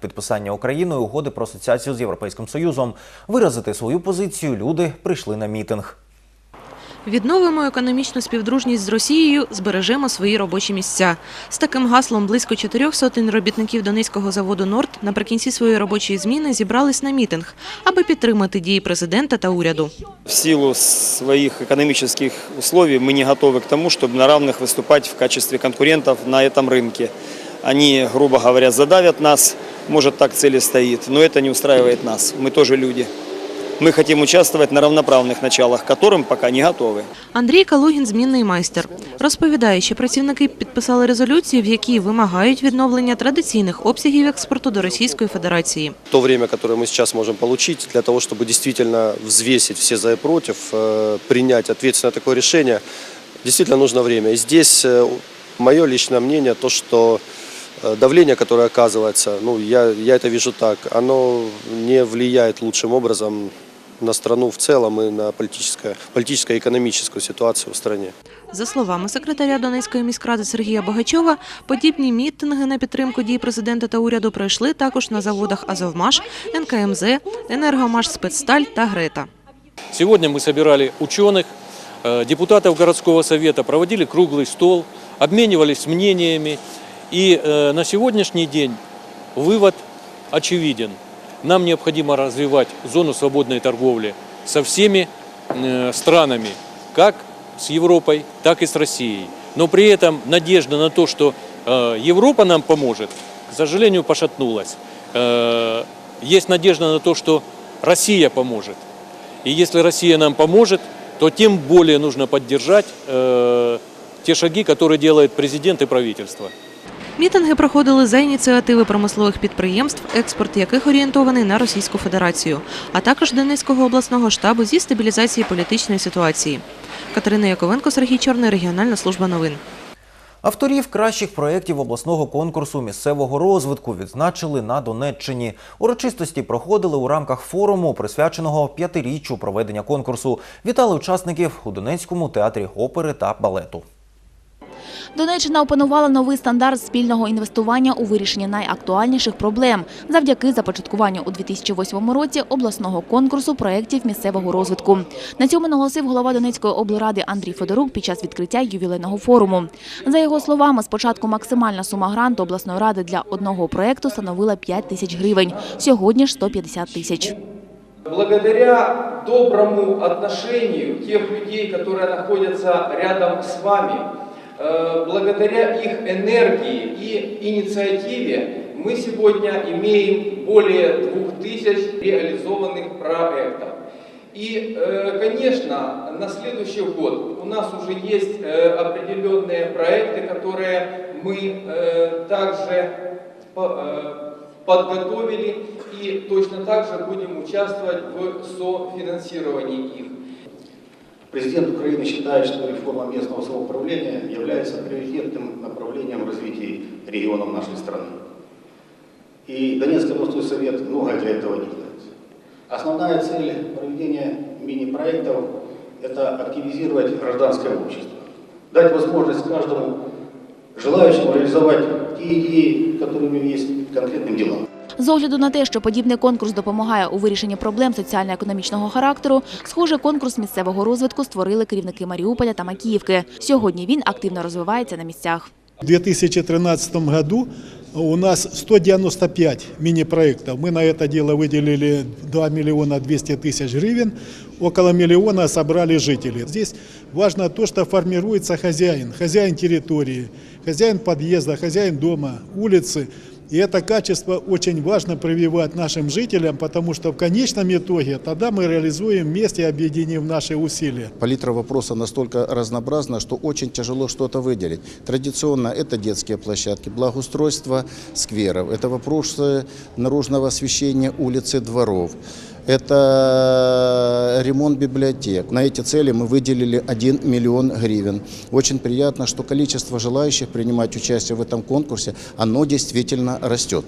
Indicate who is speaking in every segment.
Speaker 1: підписання Україною угоди про асоціацію з Європейським Союзом. Виразити свою позицію люди прийшли на мітинг.
Speaker 2: Відновимо економічну співдружність з Росією, збережемо свої робочі місця. З таким гаслом близько чотирьох сотень робітників Донецького заводу Норд наприкінці своєї робочої зміни зібрались на мітинг, аби підтримати дії президента та уряду.
Speaker 3: В силу своих экономических условий мы не готовы к тому, чтобы на равных выступать в качестве конкурентов на этом рынке. Они, грубо говоря, задавят нас, может так цели стоит, но это не устраивает нас. Мы тоже люди. Мы хотим участвовать на равноправных началах, к которым пока не готовы.
Speaker 2: Андрій Калугін – змінний майстер. Розповідає, що працівники підписали резолюцію, в якій вимагають відновлення традиційних обсягів експорту до Російської Федерації.
Speaker 4: то время, которое мы сейчас можем получить для того, чтобы действительно взвесить все за и против, э, принять ответственное такое решение, действительно нужно время. И здесь мое личное мнение, то, что э, давление, которое оказывается, ну, я, я это вижу так, оно не влияет лучшим образом на страну в целом и на политическое, политическо-экономическую ситуацию в стране.
Speaker 2: За словами секретаря Донецької міськради Сергія Богачова, подібні мітинги на підтримку дій президента та уряду пройшли також на заводах «Азовмаш», НКМЗ, «Енергомаш Спецсталь» та «Грета».
Speaker 5: Сегодня мы собирали ученых, э, депутатов городского совета, проводили круглый стол, обменивались мнениями. И э, на сегодняшний день вывод очевиден. Нам необходимо развивать зону свободной торговли со всеми э, странами, как с Европой, так и с Россией. Но при этом надежда на то, что э, Европа нам поможет, к сожалению, пошатнулась. Э, Есть надежда на то, что Россия поможет. И если Россия нам поможет, то тем более нужно поддержать э, те шаги, которые делает президент и правительство.
Speaker 2: Мітинги проходили за ініціативи промислових підприємств, експорт яких орієнтований на Російську Федерацію, а також Донецького обласного штабу зі стабілізації політичної ситуації. Катерина Яковенко, Сергій Чорний, регіональна служба новин.
Speaker 1: Авторів кращих проєктів обласного конкурсу місцевого розвитку відзначили на Донеччині. Урочистості проходили у рамках форуму, присвяченого п'ятиріччю проведення конкурсу. Вітали учасників у Донецькому театрі опери та балету.
Speaker 6: Донеччина опанувала новий стандарт спільного інвестування у вирішенні найактуальніших проблем завдяки започаткуванню у 2008 році обласного конкурсу проєктів місцевого розвитку. На цьому наголосив голова Донецької облради Андрій Федорук під час відкриття ювілейного форуму. За його словами, спочатку максимальна сума гранту обласної ради для одного проєкту становила 5 тисяч гривень. Сьогодні ж 150 тисяч.
Speaker 7: Благодаря доброму отношению тех людей, которые находятся рядом с вами, благодаря их энергии и инициативе, мы сегодня имеем более 2000 реализованных проектов. И, э, конечно, на следующий год у нас уже есть э, определенные проекты, которые мы э, также по- э, подготовили и точно так же будем участвовать в софинансировании их.
Speaker 8: Президент Украины считает, что реформа местного самоуправления является приоритетным направлением развития регионов нашей страны. И Донецкий областной совет многое для этого делает. Основная цель проведения мини-проектов – это активизировать гражданское общество, дать возможность каждому желающему реализовать те идеи, которыми есть к конкретным делам.
Speaker 6: З огляду на те, що подібний конкурс допомагає у вирішенні проблем соціально-економічного характеру, схоже, конкурс місцевого розвитку створили керівники Маріуполя та Макіївки. Сьогодні він активно розвивається на місцях.
Speaker 9: В 2013 году у нас 195 мини-проектов. Мы на это дело выделили 2 миллиона 200 тысяч гривен. Около миллиона собрали жители. Здесь важно то, что формируется хозяин, хозяин территории, хозяин подъезда, хозяин дома, улицы. И это качество очень важно прививать нашим жителям, потому что в конечном итоге тогда мы реализуем вместе, объединив наши усилия.
Speaker 10: Палитра вопроса настолько разнообразна, что очень тяжело что-то выделить. Традиционно это детские площадки, благоустройство скверов, это вопросы наружного освещения улиц и дворов. Это ремонт библиотек. На эти цели мы выделили 1 миллион гривен. Очень приятно, что количество желающих принимать участие в этом конкурсе, оно действительно растет.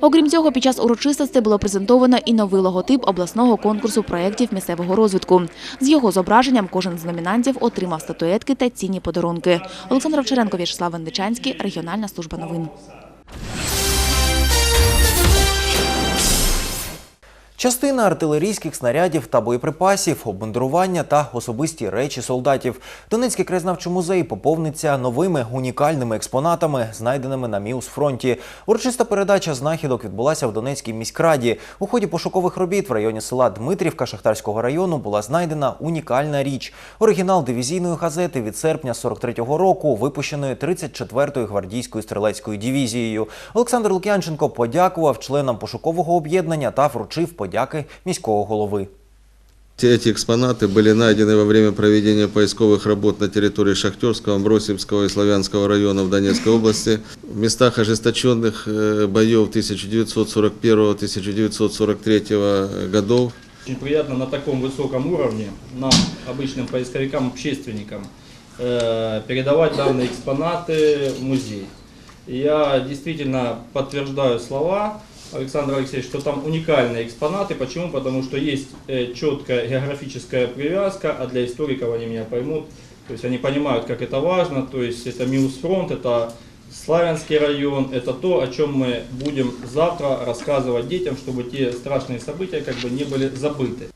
Speaker 6: Окрім цього, під час урочистостей було презентовано і новий логотип обласного конкурсу проєктів місцевого розвитку. З його зображенням кожен з номінантів отримав статуетки та цінні подарунки. Олександр Овчаренко, В'ячеслав Вендичанський, регіональна служба новин.
Speaker 1: Частина артилерійських снарядів та боєприпасів, обмундирування та особисті речі солдатів. Донецький краєзнавчий музей поповниться новими унікальними експонатами, знайденими на Міусфронті. Урочиста передача знахідок відбулася в Донецькій міськраді. У ході пошукових робіт в районі села Дмитрівка Шахтарського району була знайдена унікальна річ – оригінал дивізійної газети від серпня 43-го року, випущеної 34-ю гвардійською стрілецькою дивізією. Олександр Лук'янченко подякував членам пошукового об'єднання та вручив подяки міського голови.
Speaker 11: Все эти экспонаты были найдены во время проведения поисковых работ на территории Шахтерского, Амбросимского и Славянского районов Донецкой области. В местах ожесточенных э, боев 1941-1943 годов
Speaker 12: Очень приятно на таком высоком уровне нам, обычным поисковикам, общественникам, э, передавать данные экспонаты в музей. И я действительно подтверждаю слова Александра Алексеевича, что там уникальные экспонаты. Почему? Потому что есть э, четкая географическая привязка, а для историков они меня поймут. То есть они понимают, как это важно. То есть это Миусфронт, это Славянский район, это то, о чем мы будем завтра рассказывать детям, чтобы те страшные события как бы не были забыты.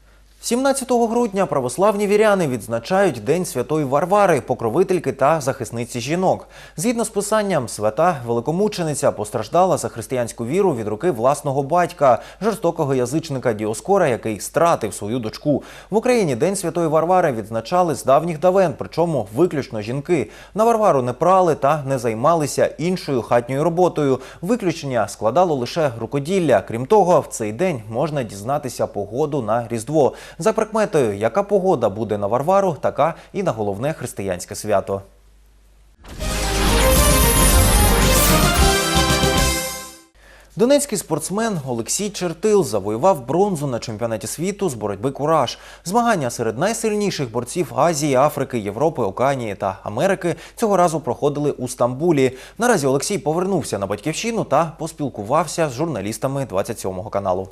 Speaker 1: 17 грудня православні віряни відзначають День Святої Варвари, покровительки та захисниці жінок. Згідно з писанням, свята великомучениця постраждала за християнську віру від руки власного батька, жорстокого язичника Діоскора, який стратив свою дочку. В Україні День Святої Варвари відзначали з давніх давен, причому виключно жінки. На Варвару не прали та не займалися іншою хатньою роботою. Виключення складало лише рукоділля. Крім того, в цей день можна дізнатися погоду на Різдво. За прикметою, яка погода буде на Варвару, така і на головне християнське свято. Донецький спортсмен Олексій Чертил завоював бронзу на чемпіонаті світу з боротьби кураж. Змагання серед найсильніших борців Азії, Африки, Європи, Океанії та Америки цього разу проходили у Стамбулі. Наразі Олексій повернувся на батьківщину та поспілкувався з журналістами 27 каналу.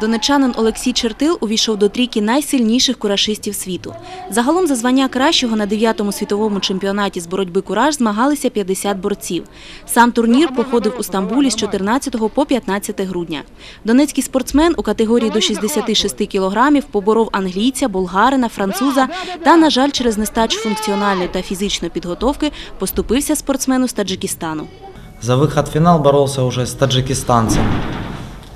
Speaker 13: Донечанин Олексій Чертил увійшов до трійки найсильніших курашистів світу. Загалом за звання кращого на 9-му світовому чемпіонаті з боротьби кураж змагалися 50 борців. Сам турнір проходив у Стамбулі з 14 по 15 грудня. Донецький спортсмен у категорії до 66 кілограмів поборов англійця, болгарина, француза та, на жаль, через нестачу функціональної та фізичної підготовки поступився спортсмену з Таджикистану.
Speaker 14: За выход в финал боролся уже с таджикистанцем.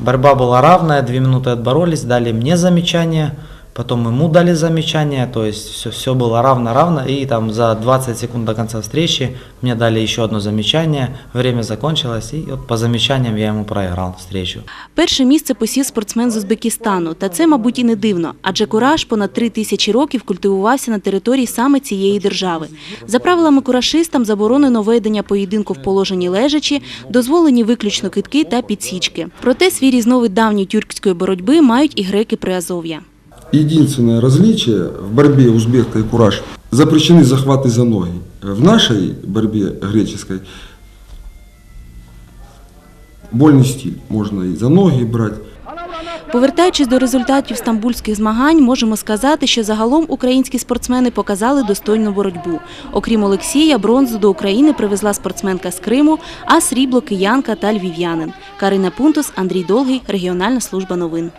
Speaker 14: Борьба была равная, две минуты отборолись, дали мне замечание, потом ему дали замечание, то есть все, все было равно-равно, и там за 20 секунд до конца встречи мне дали еще одно замечание, время закончилось, и вот по замечаниям я ему проиграл встречу.
Speaker 13: Перше місце посів спортсмен з Узбекистану, та це, мабуть, і не дивно, адже кураж понад три тисячі років культивувався на території саме цієї держави. За правилами курашистам заборонено ведення поєдинку в положенні лежачі, дозволені виключно китки та підсічки. Проте свій різновид давньої тюркської боротьби мають і греки Приазов'я.
Speaker 15: Единственное различие в борьбе узбека и кураж запрещены захваты за ноги. В нашей борьбе греческой вольный стиль. Можно и за ноги брать.
Speaker 13: Повертаючись до результатів стамбульських змагань, можемо сказати, що загалом українські спортсмени показали достойну боротьбу. Окрім Олексія, бронзу до України привезла спортсменка з Криму, а срібло киянка та львів'янин. Карина Пунтус, Андрій Долгий, регіональна служба новин.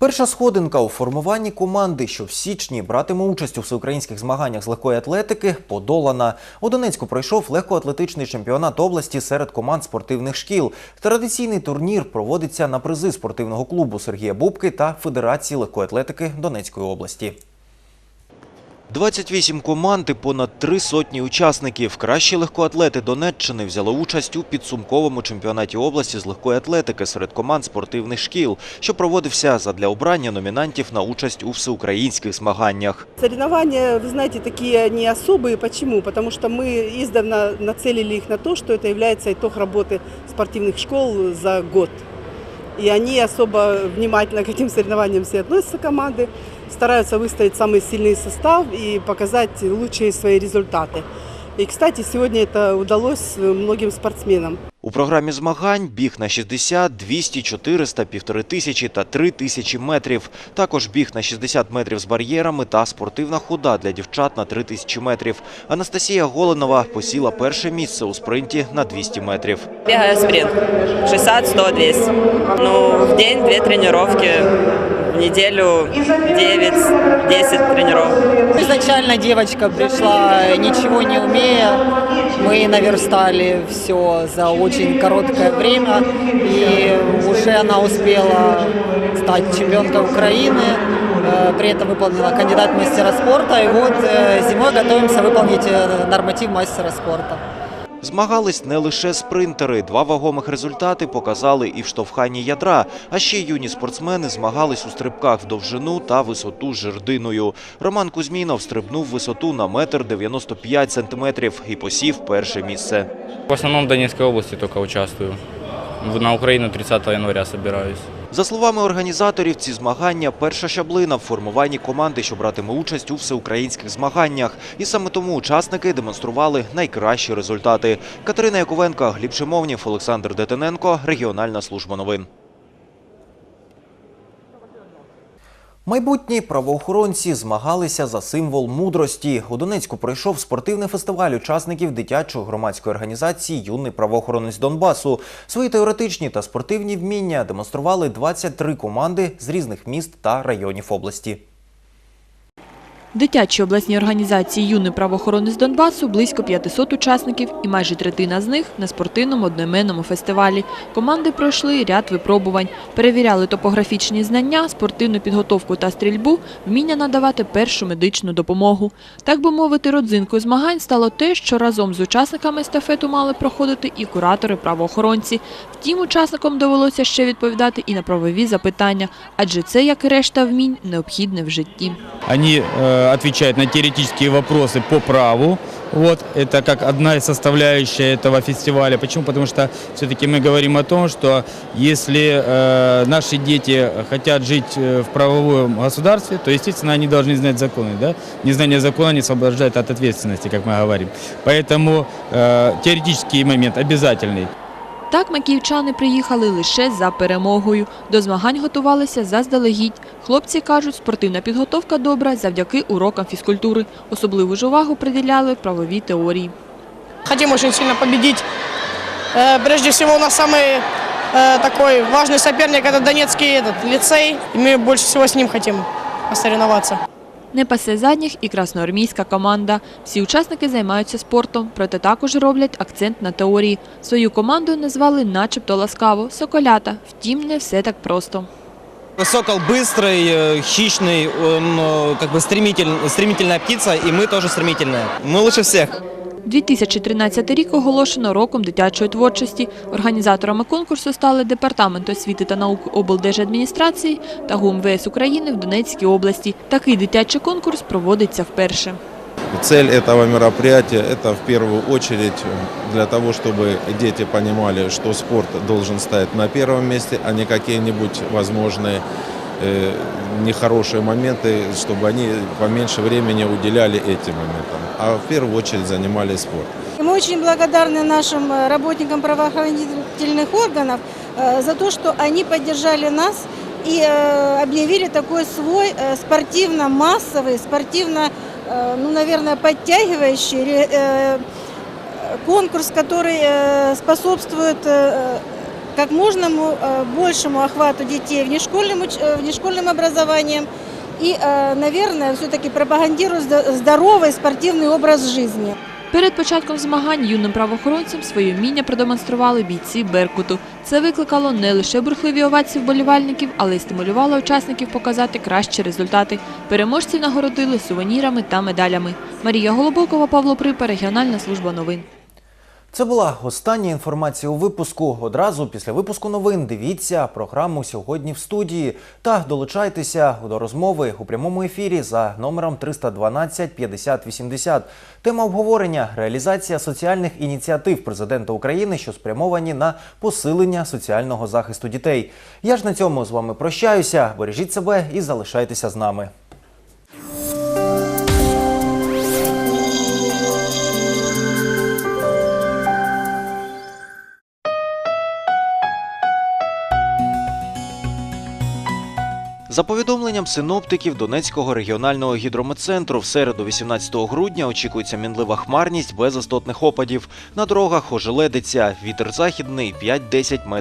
Speaker 1: Перша сходинка у формуванні команди, що в січні братиме участь у всеукраїнських змаганнях з легкої атлетики, подолана. У Донецьку пройшов легкоатлетичний чемпіонат області серед команд спортивних шкіл. Традиційний турнір проводиться на призи спортивного клубу Сергія Бубки та Федерації легкої атлетики Донецької області. 28 команд і понад три сотні учасників. Кращі легкоатлети Донеччини взяли участь у підсумковому чемпіонаті області з легкої атлетики серед команд спортивних шкіл, що проводився задля обрання номінантів на участь у всеукраїнських змаганнях.
Speaker 16: Соревнования, вы знаете, такие не особые. Почему? Потому что мы издавна нацелили их на то, что это является итог работы спортивных школ за год. И они особо внимательно к этим соревнованиям все относятся команды, стараются выставить самый сильный состав и показать лучшие свои результаты. И, кстати, сегодня это удалось многим спортсменам.
Speaker 1: У У програмі змагань біг на 60, 200, 400, 1500 та 3000 метрів. Також біг на 60 метрів з бар'єрами та спортивна хода для дівчат на 3000 метрів. Анастасія Голенова посіла перше місце у спринті на 200 метрів.
Speaker 17: Бегаю спринт. 60, 100, 200. Ну, в день две тренировки. В неделю 9-10 тренировок.
Speaker 18: Изначально девочка пришла, ничего не умея. Мы наверстали все за очень короткое время. И уже она успела стать чемпионкой Украины. Э, При этом выполнила кандидат в мастера спорта. И вот э, зимой готовимся выполнить э, норматив мастера спорта.
Speaker 1: Змагались не лише спринтери. Два вагомих результати показали і в штовханні ядра. А ще юні спортсмени змагались у стрибках в довжину та висоту з жердиною. Роман Кузьмінов стрибнув висоту на метр 95 сантиметрів і посів перше місце.
Speaker 19: В основному в Донецькій області тільки участвую. На Україну 30 января собираюсь.
Speaker 1: За словами організаторів, ці змагання – перша щаблина в формуванні команди, що братиме участь у всеукраїнських змаганнях. І саме тому учасники демонстрували найкращі результати. Катерина Яковенко, Гліб Шимовнів, Олександр Детененко, Регіональна служба новин. Майбутні правоохоронці змагалися за символ мудрості. У Донецьку пройшов спортивний фестиваль учасників дитячої громадської організації Юний правоохоронець Донбасу. Свої теоретичні та спортивні вміння демонстрували 23 команди з різних міст та районів області.
Speaker 20: Дитячі обласні організації «Юний правоохоронець Донбасу» близько 500 учасників і майже третина з них на спортивному одноіменному фестивалі. Команди пройшли ряд випробувань, перевіряли топографічні знання, спортивну підготовку та стрільбу, вміння надавати першу медичну допомогу. Так би мовити, родзинкою змагань стало те, що разом з учасниками естафету мали проходити і куратори-правоохоронці. Втім, учасникам довелося ще відповідати і на правові запитання, адже це, як і решта вмінь, необхідне в житті.
Speaker 19: Они э, отвечают на теоретические вопросы по праву. Вот, это как одна из составляющих этого фестиваля. Почему? Потому что все-таки мы говорим о том, что если э, наши дети хотят жить э, в правовом государстве, то, естественно, они должны знать законы. Да? Незнание закона не освобождает от ответственности, как мы говорим. Поэтому э, теоретический момент обязательный.
Speaker 20: Так макіївчани приїхали лише за перемогою. До змагань готувалися заздалегідь. Хлопці кажуть, спортивна підготовка добра завдяки урокам фізкультури. Особливу ж увагу приділяли правовій теорії.
Speaker 21: Хотим очень сильно победить. Э, Прежде всего, у нас самый э, такой важный соперник – это Донецкий этот, лицей. И мы больше всего с ним хотим посоревноваться.
Speaker 20: Не пасе задніх і красноармійська команда. Всі учасники займаються спортом, проте також роблять акцент на теорії. Свою команду назвали начебто ласкаво – «Соколята». Втім, не все так просто.
Speaker 3: Сокол быстрый, э, хищный, он э, как бы стремитель, стремительная птица, и мы тоже стремительные. Мы лучше всех.
Speaker 20: 2013 рік оголошено роком дитячої творчості. Організаторами конкурсу стали Департамент освіти та наук облдержадміністрації та ГУМВС України в Донецькій області. Такий дитячий конкурс проводиться вперше.
Speaker 5: Цель этого мероприятия – это в первую очередь для того, чтобы дети понимали, что спорт должен стоять на первом месте, а не какие-нибудь возможные э, нехорошие моменты, чтобы они поменьше времени уделяли этим моментам, а в первую очередь занимались спортом.
Speaker 22: Мы очень благодарны нашим э, работникам правоохранительных органов э, за то, что они поддержали нас и объявили такой свой спортивно-массовый, спортивно, ну, наверное, подтягивающий конкурс, который способствует как можно э, большему охвату детей внешкольным, уч- э, внешкольным образованием и, э, наверное, все-таки пропагандирует зда- здоровый спортивный образ жизни.
Speaker 20: Перед початком змагань юним правоохоронцям свої вміння продемонстрували бійці Беркуту. Це викликало не лише бурхливі овації вболівальників, але й стимулювало учасників показати кращі результати. Переможців нагородили сувенірами та медалями. Марія Голобокова, Павло Припа, Регіональна служба новин.
Speaker 1: Це була остання інформація у випуску. Одразу після випуску новин дивіться програму сьогодні в студії та долучайтеся до розмови у прямому ефірі за номером 312 50 80. Тема обговорення реалізація соціальних ініціатив президента України, що спрямовані на посилення соціального захисту дітей. Я ж на цьому з вами прощаюся. Бережіть себе і залишайтеся з нами. За повідомленням синоптиків Донецького регіонального гідрометцентру, в середу 18 грудня очікується мінлива хмарність без істотних опадів. На дорогах ожеледиться. Вітер західний 5-10 метрів.